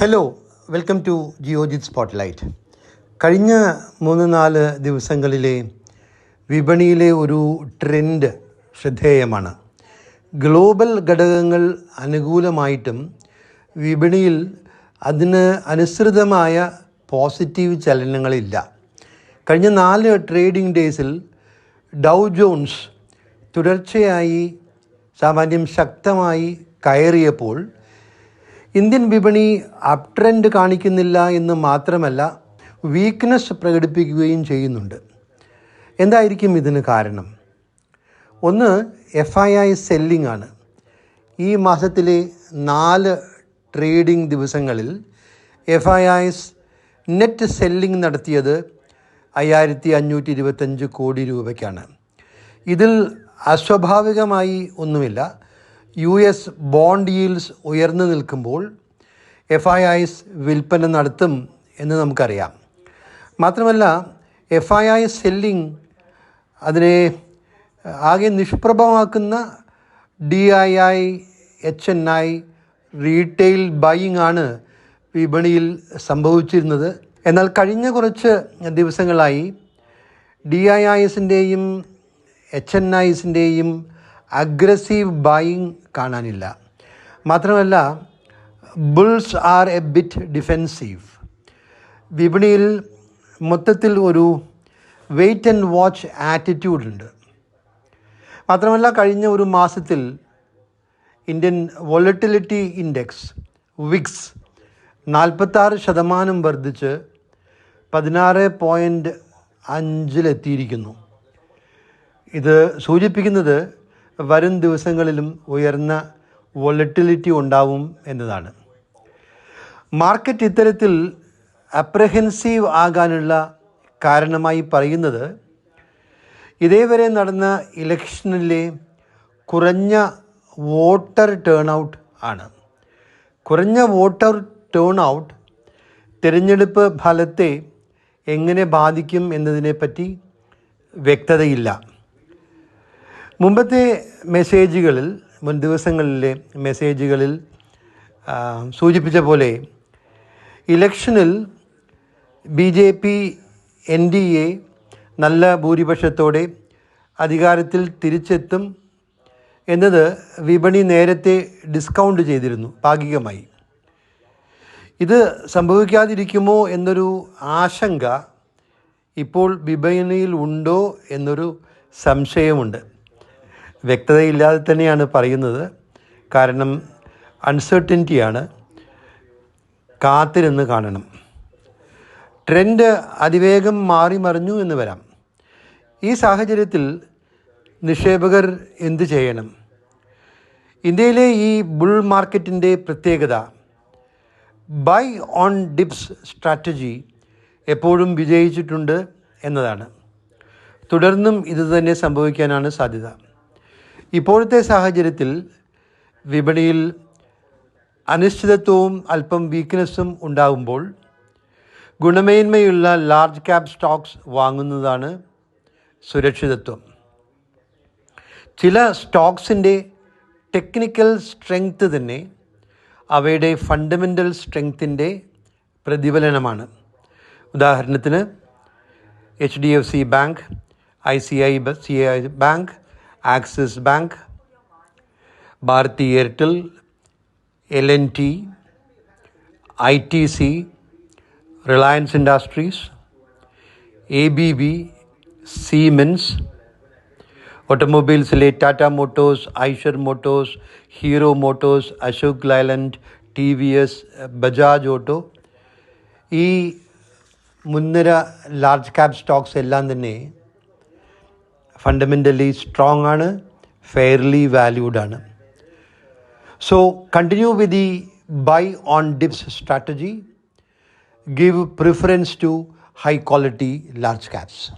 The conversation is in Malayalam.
Hello welcome to Geojit spotlight കഴിഞ്ഞ മൂന്ന് നാല് ദിവസങ്ങളിലെ വിപണിയിലെ ഒരു ട്രെൻഡ് ശ്രദ്ധേയമാണ്. ഗ്ലോബൽ ഘടകങ്ങൾ അനുകൂലമായിട്ടും വിപണിയിൽ അതിന് അനുസൃതമായ പോസിറ്റീവ് ചലനങ്ങളില്ല. കഴിഞ്ഞ നാല് ട്രേഡിംഗ് ഡേയ്സിൽ ഡൗ ജോൺസ് തുടർച്ചയായി സാമാന്യം ശക്തമായി കയറിയപ്പോൾ ഇന്ത്യൻ വിപണി അപ് ട്രെൻഡ് കാണിക്കുന്നില്ല എന്ന് മാത്രമല്ല വീക്ക്നെസ് പ്രകടിപ്പിക്കുകയും ചെയ്യുന്നുണ്ട്. എന്തായിരിക്കും ഇതിന് കാരണം? ഒന്ന് എഫ് ഐ ഐ സെല്ലിംഗ് ആണ്. ഈ മാസത്തിലെ നാല് ട്രേഡിംഗ് ദിവസങ്ങളിൽ F I Is net selling നടത്തിയത് അയ്യായിരത്തി അഞ്ഞൂറ്റി ഇരുപത്തഞ്ച് കോടി രൂപയ്ക്കാണ്. ഇതിൽ അസ്വാഭാവികമായി ഒന്നുമില്ല. യു എസ് ബോണ്ട് യീൽസ് ഉയർന്നു നിൽക്കുമ്പോൾ എഫ് ഐ ഐസ് വിൽപ്പന നടത്തും എന്ന് നമുക്കറിയാം. മാത്രമല്ല എഫ് ഐ ഐ സെല്ലിംഗ് അതിനെ ആകെ നിഷ്പ്രഭമാക്കുന്ന D I I H N I retail buying ആണ് വിപണിയിൽ സംഭവിച്ചിരുന്നത്. എന്നാൽ കഴിഞ്ഞ കുറച്ച് ദിവസങ്ങളായി ഡി ഐ ഐസിന്റെയും എച്ച് എൻ ഐസിന്റെയും അഗ്രസീവ് ബായിങ് കാണാനില്ല. മാത്രമല്ല bulls are a bit defensive വിപണിയിൽ മൊത്തത്തിൽ ഒരു വെയിറ്റ് ആൻഡ് വാച്ച് ആറ്റിറ്റ്യൂഡ് ഉണ്ട്. മാത്രമല്ല കഴിഞ്ഞ ഒരു മാസത്തിൽ ഇന്ത്യൻ വോളറ്റിലിറ്റി ഇൻഡെക്സ് വിക്സ് നാൽപ്പത്താറ് ശതമാനം വർദ്ധിച്ച് പതിനാറ് പോയിന്റ് അഞ്ചിലെത്തിയിരിക്കുന്നു. ഇത് സൂചിപ്പിക്കുന്നത് വരും ദിവസങ്ങളിലും ഉയർന്ന വൊളറ്റിലിറ്റി ഉണ്ടാവും എന്നതാണ്. മാർക്കറ്റ് ഇത്തരത്തിൽ അപ്രഹെൻസീവ് ആകാനുള്ള കാരണമായി പറയുന്നത് ഇതേവരെ നടന്ന ഇലക്ഷനിലെ കുറഞ്ഞ വോട്ടർ ടേൺ ഔട്ട് ആണ്. കുറഞ്ഞ വോട്ടർ ടേൺ ഔട്ട് തിരഞ്ഞെടുപ്പ് ഫലത്തെ എങ്ങനെ ബാധിക്കും എന്നതിനെപ്പറ്റി വ്യക്തതയില്ല. മുമ്പത്തെ മെസ്സേജുകളിൽ മുൻ ദിവസങ്ങളിലെ മെസ്സേജുകളിൽ സൂചിപ്പിച്ച പോലെ ഇലക്ഷനിൽ B J P N D A നല്ല ഭൂരിപക്ഷത്തോടെ അധികാരത്തിൽ തിരിച്ചെത്തും എന്നത് വിപണി നേരത്തെ ഡിസ്കൗണ്ട് ചെയ്തിരുന്നു ഭാഗികമായി. ഇത് സംഭവിക്കാതിരിക്കുമോ എന്നൊരു ആശങ്ക ഇപ്പോൾ വിപണിയിൽ ഉണ്ടോ എന്നൊരു സംശയമുണ്ട്. വ്യക്തതയില്ലാതെ തന്നെയാണ് പറയുന്നത്. കാരണം അൺസർട്ടനിറ്റിയാണ് കാത്തിരുന്ന് കാണണം. ട്രെൻഡ് അതിവേഗം മാറി മറിഞ്ഞു എന്ന് വരാം. ഈ സാഹചര്യത്തിൽ നിക്ഷേപകർ എന്തു ചെയ്യണം? ഇന്ത്യയിലെ ഈ ബുൾ മാർക്കറ്റിന്റെ പ്രത്യേകത ബൈ ഓൺ ഡിപ്സ് സ്ട്രാറ്റജി എപ്പോഴും വിജയിച്ചിട്ടുണ്ട് എന്നതാണ്. തുടർന്നും ഇതുതന്നെ സംഭവിക്കാനാണ് സാധ്യത. ഇപ്പോഴത്തെ സാഹചര്യത്തിൽ വിപണിയിൽ അനിശ്ചിതത്വവും അല്പം വീക്ക്നെസ്സും ഉണ്ടാകുമ്പോൾ ഗുണമേന്മയുള്ള ലാർജ് ക്യാപ് സ്റ്റോക്സ് വാങ്ങുന്നതാണ് സുരക്ഷിതത്വം. ചില സ്റ്റോക്സിന്റെ ടെക്നിക്കൽ സ്ട്രെങ്ത് തന്നെ അവയുടെ ഫണ്ടമെന്റൽ സ്ട്രെങ്ത്തിന്റെ പ്രതിഫലനമാണ്. ഉദാഹരണത്തിന് H D F C bank I C I C I bank Axis bank Bharti Airtel L N T I T C Reliance Industries A B B Siemens ഓട്ടോമൊബൈൽസിലെ Tata Motors Eicher Motors Hero Motors Ashok Leyland T V S Bajaj auto. ഈ മുൻനിര ലാർജ് ക്യാപ് സ്റ്റോക്സ് എല്ലാം തന്നെ ഫണ്ടമെൻ്റലി സ്ട്രോങ് ആണ് ഫെയർലി വാല്യൂഡ് ആണ് so continue with the buy on dips strategy give preference to high quality large caps.